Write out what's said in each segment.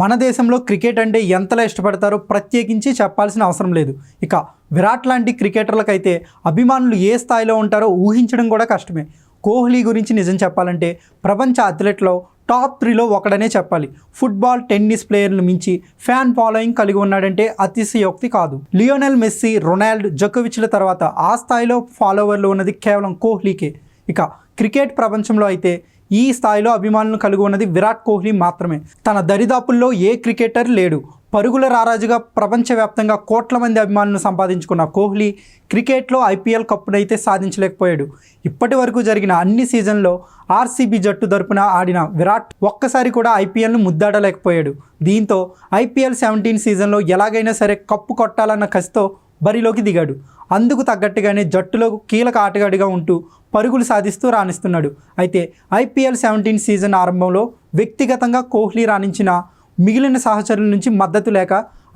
మన దేశంలో క్రికెట్ అంటే ఎంతలా ఇష్టపడతారో ప్రత్యేకించి చెప్పాల్సిన అవసరం లేదు. ఇక విరాట్ లాంటి క్రికెటర్లకైతే అభిమానులు ఏ స్థాయిలో ఉంటారో ఊహించడం కూడా కష్టమే. కోహ్లీ గురించి నిజం చెప్పాలంటే ప్రపంచ అథ్లెట్లో టాప్ త్రీలో ఒకడనే చెప్పాలి. ఫుట్బాల్ టెన్నిస్ ప్లేయర్లు మించి ఫ్యాన్ ఫాలోయింగ్ కలిగి ఉన్నాడంటే అతిశయోక్తి కాదు. లియోనెల్ మెస్సీ రొనాల్డ్ జకోవిచ్ల తర్వాత ఆ స్థాయిలో ఫాలోవర్లు ఉన్నది కేవలం కోహ్లీకే. ఇక క్రికెట్ ప్రపంచంలో అయితే ఈ స్థాయిలో అభిమానులను కలిగి ఉన్నది విరాట్ కోహ్లీ మాత్రమే. తన దరిదాపుల్లో ఏ క్రికెటర్ లేడు. పరుగుల రారాజుగా ప్రపంచవ్యాప్తంగా కోట్ల మంది అభిమానులను సంపాదించుకున్న కోహ్లీ క్రికెట్లో ఐపీఎల్ కప్పునైతే సాధించలేకపోయాడు. ఇప్పటి వరకు జరిగిన అన్ని సీజన్లో ఆర్సీబీ జట్టు తరపున ఆడిన విరాట్ ఒక్కసారి కూడా ఐపీఎల్ను ముద్దాడలేకపోయాడు. దీంతో ఐపీఎల్ సెవెంటీన్ సీజన్లో ఎలాగైనా సరే కప్పు కొట్టాలన్న కసితో బరిలోకి దిగాడు. అందుకు తగ్గట్టుగానే జట్టులో కీలక ఆటగాడిగా ఉంటూ పరుగులు సాధిస్తూ రాణిస్తున్నాడు. అయితే ఐపీఎల్ సెవెంటీన్ సీజన్ ఆరంభంలో వ్యక్తిగతంగా కోహ్లీ రాణించిన మిగిలిన సహచరుల నుంచి మద్దతు లేక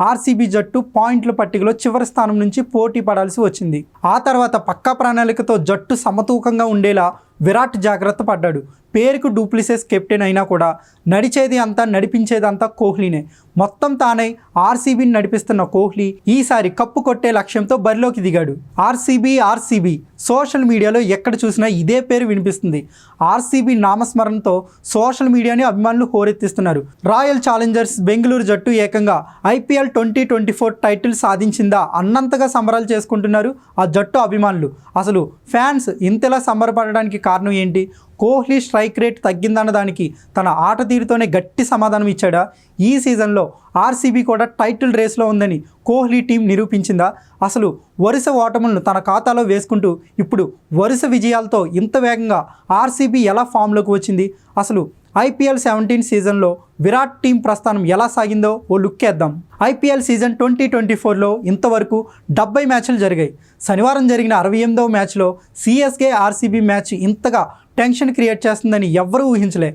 ఆర్సీబీ జట్టు పాయింట్ల పట్టికలో చివరి స్థానం నుంచి పోటీ పడాల్సి వచ్చింది. ఆ తర్వాత పక్కా ప్రణాళికతో జట్టు సమతూకంగా ఉండేలా విరాట్ జాగ్రత్త పడ్డాడు. పేరుకు డూప్లిసెస్ కెప్టెన్ అయినా కూడా నడిచేది అంతా నడిపించేదంతా కోహ్లీనే. మొత్తం తానై ఆర్సీబీని నడిపిస్తున్న కోహ్లీ ఈసారి కప్పు కొట్టే లక్ష్యంతో బరిలోకి దిగాడు. ఆర్సీబీ ఆర్సీబీ సోషల్ మీడియాలో ఎక్కడ చూసినా ఇదే పేరు వినిపిస్తుంది. ఆర్సీబీ నామస్మరణతో సోషల్ మీడియాని అభిమానులు హోరెత్తిస్తున్నారు. రాయల్ ఛాలెంజర్స్ బెంగళూరు జట్టు ఏకంగా IPL twenty twenty four title సాధించిందా అన్నంతగా సంబరాలు చేసుకుంటున్నారు ఆ జట్టు అభిమానులు. అసలు ఫ్యాన్స్ ఇంతలా సంబరపడడానికి కారణం ఏంటి? కోహ్లీ స్ట్రైక్ రేట్ తగ్గిందన్న దానికి తన ఆట తీరుతోనే గట్టి సమాధానం ఇచ్చాడా? ఈ సీజన్లో ఆర్సీబీ కూడా టైటిల్ రేస్లో ఉందని కోహ్లీ టీం నిరూపించిందా? అసలు వరుస ఓటములను తన ఖాతాలో వేసుకుంటూ ఇప్పుడు వరుస విజయాలతో ఇంత వేగంగా ఆర్సీబీ ఎలా ఫామ్లోకి వచ్చింది? అసలు ఐపీఎల్ సెవెంటీన్ సీజన్లో విరాట్ టీం ప్రస్థానం ఎలా సాగిందో ఓ లుక్ వేద్దాం. ఐపీఎల్ సీజన్ ట్వంటీ ట్వంటీ ఫోర్లో ఇంతవరకు డెబ్బై మ్యాచ్లు జరిగాయి. శనివారం జరిగిన అరవై ఎనిమిదవ మ్యాచ్లో సిఎస్కే ఆర్సీబీ మ్యాచ్ ఇంతగా టెన్షన్ క్రియేట్ చేస్తుందని ఎవ్వరూ ఊహించలే.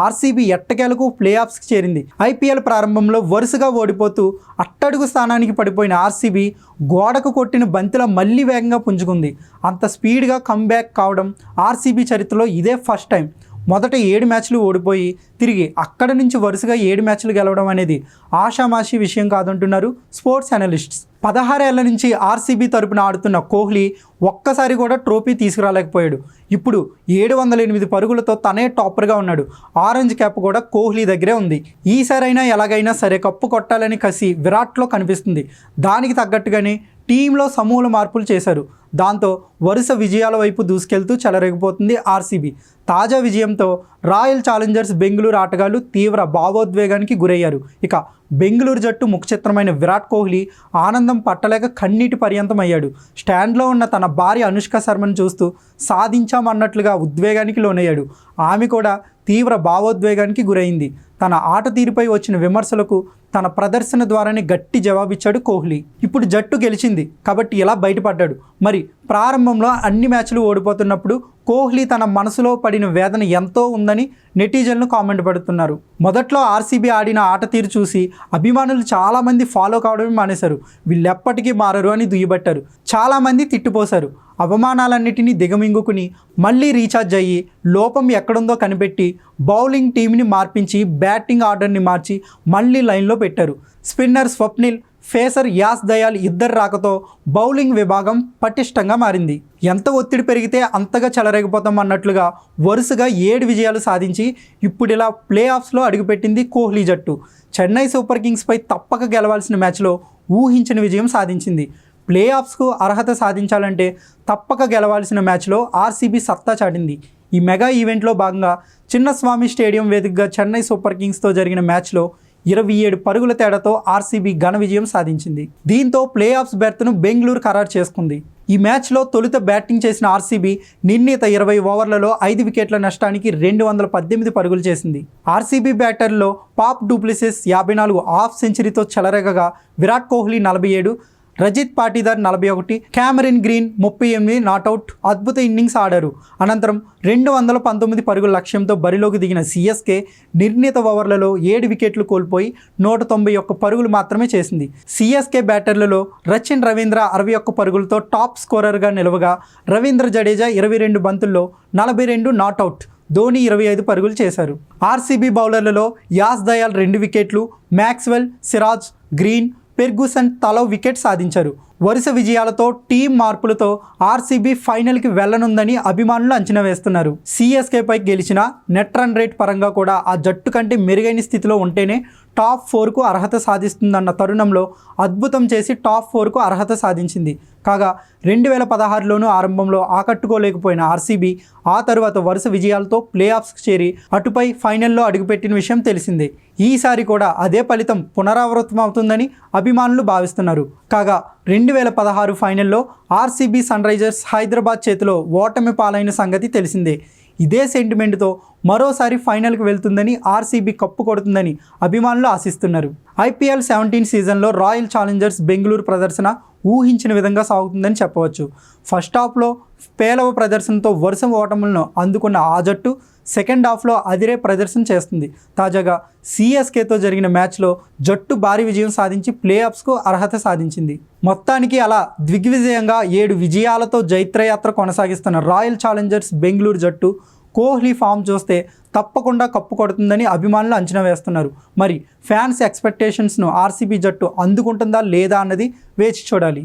ఆర్సీబీ ఎట్టకేలకు ప్లే ఆఫ్స్కి చేరింది. ఐపీఎల్ ప్రారంభంలో వరుసగా ఓడిపోతూ అట్టడుగు స్థానానికి పడిపోయిన ఆర్సీబీ గోడకు కొట్టిన బంతిలో మళ్ళీ వేగంగా పుంజుకుంది. అంత స్పీడ్గా కమ్బ్యాక్ కావడం ఆర్సీబీ చరిత్రలో ఇదే ఫస్ట్ టైం. మొదట ఏడు మ్యాచ్లు ఓడిపోయి తిరిగి అక్కడ నుంచి వరుసగా ఏడు మ్యాచ్లు గెలవడం అనేది ఆషామాషి విషయం కాదంటున్నారు స్పోర్ట్స్ అనలిస్ట్స్. పదహారేళ్ళ నుంచి ఆర్సీబీ తరపున ఆడుతున్న కోహ్లీ ఒక్కసారి కూడా ట్రోఫీ తీసుకురాలేకపోయాడు. ఇప్పుడు ఏడు వందల ఎనిమిది పరుగులతో తనే టాపర్గా ఉన్నాడు. ఆరెంజ్ క్యాప్ కూడా కోహ్లీ దగ్గరే ఉంది. ఈసారైనా ఎలాగైనా సరే కప్పు కొట్టాలని కసి విరాట్లో కనిపిస్తుంది. దానికి తగ్గట్టుగానే టీంలో సమూల మార్పులు చేశారు. దాంతో వరుస విజయాల వైపు దూసుకెళ్తూ చెలరేగిపోతుంది ఆర్సీబీ. తాజా విజయంతో రాయల్ ఛాలెంజర్స్ బెంగళూరు ఆటగాళ్ళు తీవ్ర భావోద్వేగానికి గురయ్యారు. ఇక బెంగళూరు జట్టు ముఖచిత్రమైన విరాట్ కోహ్లీ ఆనందం పట్టలేక కన్నీటి పర్యంతం అయ్యాడు స్టాండ్లో ఉన్న తన భార్య అనుష్క శర్మను చూస్తూ సాధించామన్నట్లుగా ఉద్వేగానికి లోనయ్యాడు. ఆమె కూడా తీవ్ర భావోద్వేగానికి గురైంది. తన ఆట తీరుపై వచ్చిన విమర్శలకు తన ప్రదర్శన ద్వారానే గట్టి జవాబిచ్చాడు కోహ్లీ. ఇప్పుడు జట్టు గెలిచింది కాబట్టి ఇలా బయటపడ్డాడు? మరి ప్రారంభంలో అన్ని మ్యాచ్లు ఓడిపోతున్నప్పుడు కోహ్లీ తన మనసులో పడిన వేదన ఎంతో ఉందని నెటిజన్లు కామెంట్ పెడుతున్నారు. మొదట్లో ఆర్సీబీ ఆడిన ఆట తీరు చూసి అభిమానులు చాలామంది ఫాలో కావడమే మానేశారు. వీళ్ళెప్పటికీ మారరు అని దుయ్యబట్టారు. చాలామంది తిట్టిపోశారు. అవమానాలన్నిటినీ దిగమింగుకుని మళ్ళీ రీఛార్జ్ అయ్యి లోపం ఎక్కడుందో కనిపెట్టి బౌలింగ్ టీంని మార్పించి బ్యాటింగ్ ఆర్డర్ని మార్చి మళ్ళీ లైన్లో పెట్టారు. స్పిన్నర్ స్వప్నిల్ ఫేసర్ యాస్ దయాల్ ఇద్దరు రాకతో బౌలింగ్ విభాగం పటిష్టంగా మారింది. ఎంత ఒత్తిడి పెరిగితే అంతగా చెలరేగిపోతాం అన్నట్లుగా వరుసగా ఏడు విజయాలు సాధించి ఇప్పుడు ఇలా ప్లే ఆఫ్స్లో అడుగుపెట్టింది కోహ్లీ జట్టు. చెన్నై సూపర్ కింగ్స్పై తప్పక గెలవాల్సిన మ్యాచ్లో ఊహించిన విజయం సాధించింది. ప్లే ఆఫ్స్కు అర్హత సాధించాలంటే తప్పక గెలవాల్సిన మ్యాచ్లో ఆర్సీబీ సత్తా చాటింది. ఈ మెగా ఈవెంట్లో భాగంగా చిన్నస్వామి స్టేడియం వేదికగా చెన్నై సూపర్ కింగ్స్తో జరిగిన మ్యాచ్లో ఇరవై ఏడు పరుగుల తేడాతో ఆర్సీబీ ఘన విజయం సాధించింది. దీంతో ప్లే ఆఫ్స్ బెర్త్ను బెంగళూరు ఖరారు చేసుకుంది. ఈ మ్యాచ్లో తొలుత బ్యాటింగ్ చేసిన ఆర్సీబీ నిర్ణీత ఇరవై ఓవర్లలో ఐదు వికెట్ల నష్టానికి రెండు వందల పద్దెనిమిది పరుగులు చేసింది. ఆర్సీబీ బ్యాటర్లో పాప్ డూప్లిసిస్ యాభై నాలుగు హాఫ్ సెంచరీతో చెలరేగగా విరాట్ కోహ్లీ నలభై ఏడు రజిత్ పాటీదార్ నలభై ఒకటి క్యామరిన్ గ్రీన్ ముప్పై ఎనిమిది నాట్అవుట్ అద్భుత ఇన్నింగ్స్ ఆడారు. అనంతరం రెండు వందల పంతొమ్మిది పరుగుల లక్ష్యంతో బరిలోకి దిగిన సిఎస్కే నిర్ణీత ఓవర్లలో ఏడు వికెట్లు కోల్పోయి నూట తొంభై ఒక్క పరుగులు మాత్రమే చేసింది. సిఎస్కే బ్యాటర్లలో రచిన్ రవీంద్ర అరవై ఒక్క పరుగులతో టాప్ స్కోరర్గా నిలవగా రవీంద్ర జడేజా ఇరవై రెండు బంతుల్లో నలభై రెండు నాట్అవుట్ ధోని ఇరవై ఐదు పరుగులు చేశారు. ఆర్సీబీ బౌలర్లలో యాస్ దయాల్ రెండు వికెట్లు మ్యాక్స్వెల్ సిరాజ్ గ్రీన్ పెర్గుసన్ తలో వికెట్ సాధించారు. వరుస విజయాలతో టీం మార్పులతో ఆర్సీబీ ఫైనల్కి వెళ్ళనుందని అభిమానులు అంచనా వేస్తున్నారు. సిఎస్కేపై గెలిచిన నెట్ రన్ రేట్ పరంగా కూడా ఆ జట్టు కంటే మెరుగైన స్థితిలో ఉంటేనే టాప్ ఫోర్కు అర్హత సాధిస్తుందన్న తరుణంలో అద్భుతం చేసి టాప్ ఫోర్కు అర్హత సాధించింది. కాగా రెండు వేల పదహారులోనూ ఆరంభంలో ఆకట్టుకోలేకపోయిన ఆర్సీబీ ఆ తరువాత వరుస విజయాలతో ప్లే ఆఫ్స్కి చేరి అటుపై ఫైనల్లో అడుగుపెట్టిన విషయం తెలిసిందే. ఈసారి కూడా అదే ఫలితం పునరావృతం అవుతుందని అభిమానులు భావిస్తున్నారు. కాగా రెండు వేల పదహారు ఫైనల్లో ఆర్సీబీ సన్ రైజర్స్ హైదరాబాద్ చేతిలో ఓటమి పాలైన సంగతి తెలిసిందే. ఇదే సెంటిమెంట్తో మరోసారి ఫైనల్కి వెళ్తుందని ఆర్సీబీ కప్పు కొడుతుందని అభిమానులు ఆశిస్తున్నారు. ఐపీఎల్ సెవెంటీన్ సీజన్లో రాయల్ ఛాలెంజర్స్ బెంగళూరు ప్రదర్శన ఊహించిన విధంగా సాగుతుందని చెప్పవచ్చు. ఫస్ట్ హాఫ్లో పేలవ ప్రదర్శనతో వరుస ఓటములను అందుకున్న ఆ జట్టు సెకండ్ హాఫ్లో అదిరే ప్రదర్శన చేస్తుంది. తాజాగా సిఎస్కేతో జరిగిన మ్యాచ్లో జట్టు భారీ విజయం సాధించి ప్లే ఆఫ్స్కు అర్హత సాధించింది. మొత్తానికి అలా దిగ్విజయంగా ఏడు విజయాలతో జైత్రయాత్ర కొనసాగిస్తున్న రాయల్ ఛాలెంజర్స్ బెంగళూరు జట్టు కోహ్లీ ఫామ్ చూస్తే తప్పకుండా కప్పు కొడుతుందని అభిమానులు అంచనా వేస్తున్నారు. మరి ఫ్యాన్స్ ఎక్స్పెక్టేషన్స్ను ఆర్సీబీ జట్టు అందుకుంటుందా లేదా అన్నది వేచి చూడాలి.